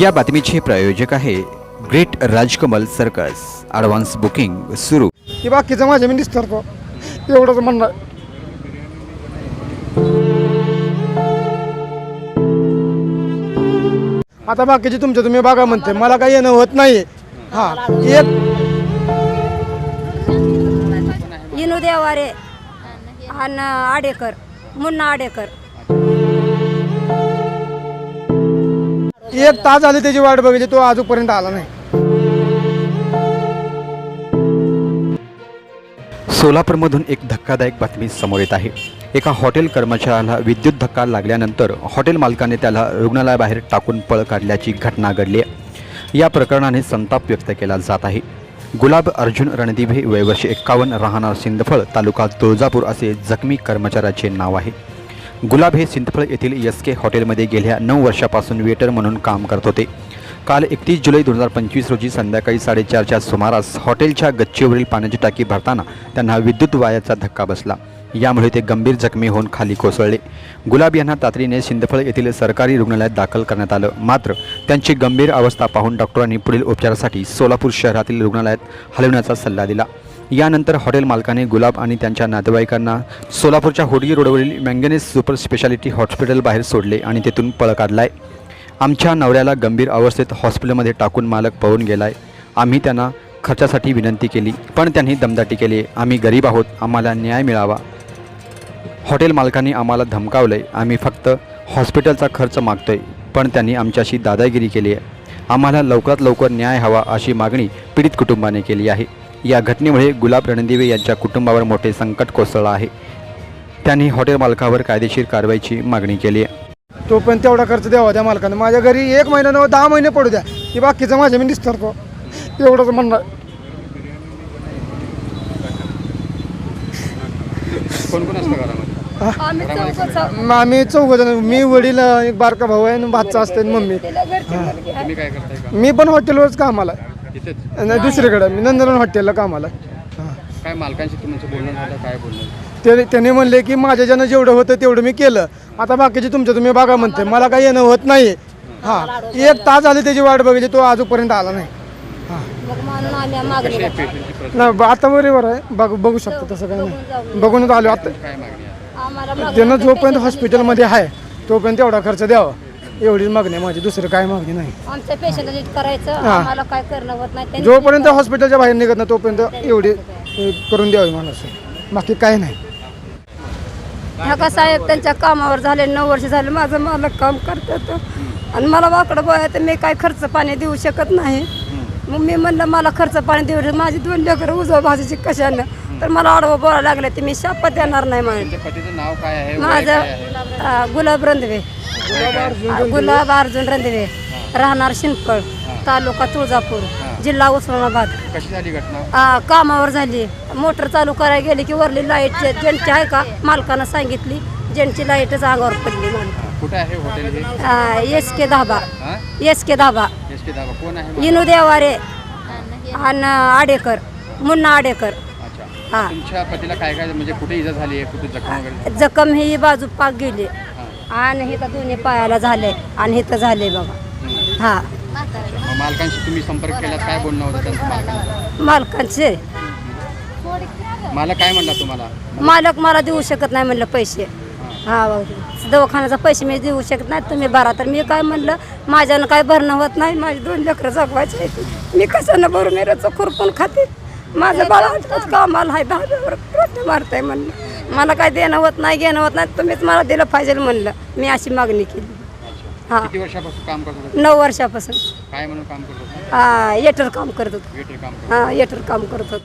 या बातमीचे प्रायोजक आहे great Rajkamal circus. Advance booking सुरू. की बाकीचं माझ्या मी निस्तरतो एवढंच म्हणणं आहे. आता बाकीचे तुमच्या तुम्ही बघा म्हणते. मला काही येणं होत नाही हा एक. इनू देवारे आणि आडेकर मुन्ना आडेकर. एक तास झाली त्याची वाट बघितली तो अजूनपर्यंत आला नाही. सोलापूरमधून एक धक्कादायक बातमी समोर येत आहे. एका हॉटेल कर्मचाऱ्याला विद्युत धक्का लागल्यानंतर हॉटेल मालकाने त्याला रुग्णालयाबाहेर टाकून पळ काढल्याची घटना घडली आहे. या प्रकरणाने संताप व्यक्त केला जात आहे. गुलाब अर्जुन रणदिभे वयवर्षी एक्कावन्न राहणार सिंदफळ तालुका तुळजापूर असे जखमी कर्मचाऱ्याचे नाव आहे. गुलाब हे सिंदफळ येथील एस के हॉटेलमध्ये गेल्या नऊ वर्षापासून वेटर म्हणून काम करत होते. काल एकतीस जुलै दोन हजार पंचवीस रोजी संध्याकाळी साडेचारच्या सुमारास हॉटेलच्या गच्चीवरील पाण्याची टाकी भरताना त्यांना विद्युत वायाचा धक्का बसला. यामुळे ते गंभीर जखमी होऊन खाली कोसळले. गुलाब यांना तातडीने सिंदफळ येथील सरकारी रुग्णालयात दाखल करण्यात आलं. मात्र त्यांची गंभीर अवस्था पाहून डॉक्टरांनी पुढील उपचारासाठी सोलापूर शहरातील रुग्णालयात हलवण्याचा सल्ला दिला. यानंतर हॉटेल मालकाने गुलाब आणि त्यांच्या नातेवाईकांना सोलापूरच्या होडगी रोडवरील मँगनेस सुपर स्पेशालिटी हॉस्पिटल बाहेर सोडले आणि तेथून पळ काढलाय. आमच्या नवऱ्याला गंभीर अवस्थेत हॉस्पिटलमध्ये टाकून मालक पळून गेलाय. आम्ही त्यांना खर्चासाठी विनंती केली पण त्यांनी दमदाटी केली. आम्ही गरीब आहोत आम्हाला न्याय मिळावा. हॉटेल मालकांनी आम्हाला धमकावलंय आम्ही फक्त हॉस्पिटलचा खर्च मागतोय पण त्यांनी आमच्याशी दादागिरी केली आहे. आम्हाला लवकरात लवकर न्याय हवा अशी मागणी पीडित कुटुंबाने केली आहे. या घटनेमुळे गुलाब रणदिवे यांच्या कुटुंबावर मोठे संकट कोसळलं आहे. त्यांनी हॉटेल मालकावर कायदेशीर कारवाईची मागणी केली आहे. तो पण तेवढा खर्च द्यावा त्या मालकाने. माझ्या घरी एक महिना नव्हे दहा महिने पडू द्या. की बाकीचं माझ्या मी निस्तरतो एवढंच म्हणणं आहे. कोण कोण असतं घरामध्ये? आम्ही चौघं मग आम्ही चौघ जण. मी वडील एक बारका भाऊ आहे आणि भातचा असते आणि मम्मी. तिला घरची मुलगी आहे. तुम्ही काय करताय का? मी पण हॉटेलवरच कामाला आहे. तिथेच नाही दुसरीकडे. मी नंदन हॉटेलला कामाला. हां. काय मालकांशी तुमचं बोलणं झालं? काय बोलणं त्याने म्हणले की माझ्या ज्यानं जेवढं होतं तेवढं मी केलं. आता बाकीचे तुमच्या तुम्ही बघा म्हणते मला काही येणं होत नाही. हां. एक तास झाली त्याची वाट बघितली तो अजूनपर्यंत आला नाही. हां. मग म्हणून आम्ही मागणी करतो. नाही ब- आता बरोबर आहे. बघ बघू शकतो तसं काही नाही. बघूनच आलो आता. काय मागणी आहे? आम्हाला मागणी त्यानं जोपर्यंत हॉस्पिटलमध्ये आहे तोपर्यंत एवढा खर्च द्यावा. एवढीच मागणी आहे माझी दुसरं काय मागणी नाही. नीट करायचं हा. आम्हाला काय करणं होत नाही त्यांनी जोपर्यंत हॉस्पिटलच्या बाहेर निघत नाही तोपर्यंत एवढी हे करून द्यावी मला असं बाकी काय नाही. ढाका साहेब त्यांच्या कामावर झाले नऊ वर्ष झाले माझं मालक काम करतात. आणि मला वाकडं बोय तर मी काय खर्च पाणी देऊ शकत नाही. मग मी म्हणलं मला खर्च पाणी देऊ माझी दोन लेकरं उजवा भाजीची कशानं? तर मला आडवं बोलायला लागले ते मी शापत देणार नाही माझ्या तुमच्या पतीचं नाव काय आहे वय माझं काय आहे? अं, गुलाब रंधवे. गुलाब अर्जुन रंधवे राहणार शिंदफळ तालुका तुळजापूर जिल्हा उस्मानाबाद. कशी झाली घटना? आ, कामावर झाली. मोटर चालू करायला गेली की वरली लाइट जेंटची आहे का मालकानं सांगितली जेंटची लाईटच अंगावर पडली कुठे आहे हॉटेल हे? S K dhaba. हा? S K dhaba. एस के दाबा कोण आहे इनू देवारे आणि आडेकर मुन्ना आडेकर. अच्छा. हा. तुमच्या पतीला काय काय म्हणजे कुठे इजा झाली आहे? कुठे जखम वगैरे? जखम ही बाजू पाक गेली. आणि इथं दोन्ही पायाला झाले आणि इथं झाले बघा हा. मग मालकांशी तुम्ही संपर्क केलात काय बोलणं होतं त्यांचं मालकांचं? मालकांचे? मला काय म्हणला तुम्हाला? मालक मला देऊ शकत नाही म्हणलं पैसे. हा दवाखान्याचा पैसे मी देऊ शकत नाही तुम्ही भरा. तर मी काय म्हणलं माझ्यानं काय भरणं होत नाही माझी दोन लेकरं जगवायचे आहेत. मी कशानं भरून मेरचं खुरपून खाते माझं बाळा कामाला आहे दहाव्यावर प्रश्न मारताय म्हणलं. मला काय देणं होत नाही घेणं होत नाही तुम्हीच मला दिलं पाहिजे म्हणलं. मी अशी मागणी केली. हा. किती वर्षापासून काम करत होता? नऊ वर्षापासून. काय म्हणून काम करत होता? हा येटर काम करत होतो. वेटर काम करत हा येटर काम करत होतो.